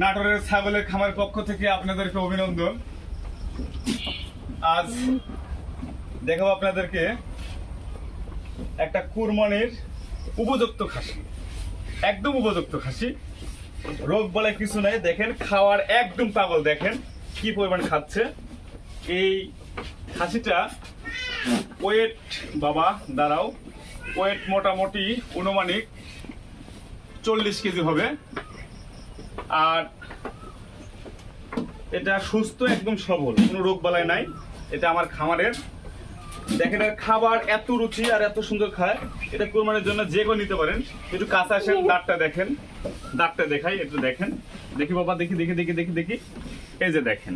নাটোরের ছাগলের খামার পক্ষ থেকে আপনাদেরকে অভিনন্দন। আজ দেখাবো আপনাদেরকে একটা কুরবানির উপযুক্ত খাসি। একদম উপযুক্ত খাসি। রোগ বলে কিছু নাই। দেখেন, খাওয়ার একদম পাগল। দেখেন, কি পরিমাণ খাচ্ছে। এই খাসিটা ওয়েট, বাবা, দাঁড়াও। ওয়েট মোটামুটি অনুমানিক চল্লিশ কেজি হবে। আর এটা সুস্থ একদম সবল কোনো রোগ বালাই নাই। এটা আমার খামারের। দেখেন এর খাবার এত রুচি আর এত সুন্দর খায়। এটা কোরবানির জন্য যে কেউ নিতে পারেন। একটু কাঁচা আসেন দাঁতটা দেখেন। দাঁতটা দেখাই একটু দেখেন। দেখি বাবা দেখি দেখি দেখি দেখি দেখি। এই যে দেখেন।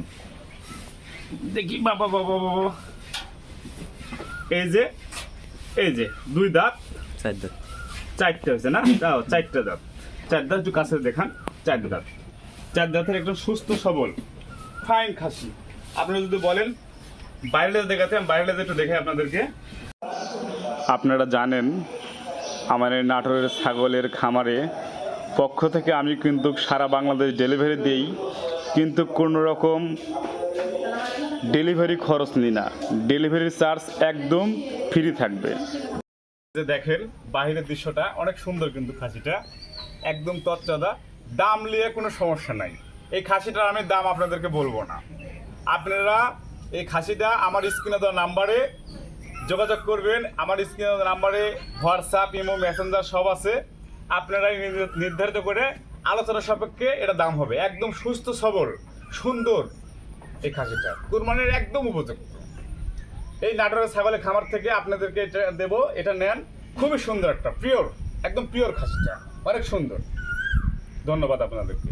দেখি বাবা বাবা বাবা এই যে এই যে দুই দাঁত। চারটে হয়েছে না? দাও চারটে দাঁত। চার দাঁত একটু কাছে দেখান। চার দাঁত চার দাঁতের একদম সুস্থ সবল ফাইন খাসি। আপনি যদি বলেন বাইরে দেখাতে, আমি বাইরে একটু দেখে আপনাদেরকে। আপনারা জানেন, আমার নাটোরের ছাগলের খামারে পক্ষ থেকে আমি কিন্তু সারা বাংলাদেশ ডেলিভারি দিই, কিন্তু কোনো রকম ডেলিভারি খরচ নিই না। ডেলিভারি চার্জ একদম ফ্রি থাকবে। যে দেখেন বাহিরের দৃশ্যটা, অনেক সুন্দর কিন্তু খাসিটা। একদম তৎচাদা দাম নিয়ে কোনো সমস্যা নাই। এই খাসিটার আমি দাম আপনাদেরকে বলব না। আপনারা এই খাসিটা আমার স্ক্রিনে দেওয়া নাম্বারে যোগাযোগ করবেন। আমার স্ক্রিনে দেওয়া নাম্বারে হোয়াটসঅ্যাপ, ইমো, মেসেঞ্জার সব আছে। আপনারাই নির্ধা- নির্ধারিত করে আলোচনা সাপেক্ষে এটা দাম হবে। একদম সুস্থ, সবল, সুন্দর এই খাসিটা। কুরবানির একদম উপযুক্ত এই নাটোরের ছাগলের খামার থেকে আপনাদেরকে এটা দেবো। এটা নেন। খুবই সুন্দর একটা পিওর একদম পিওর খাসিটা। অনেক সুন্দর। ধন্যবাদ আপনাদেরকে।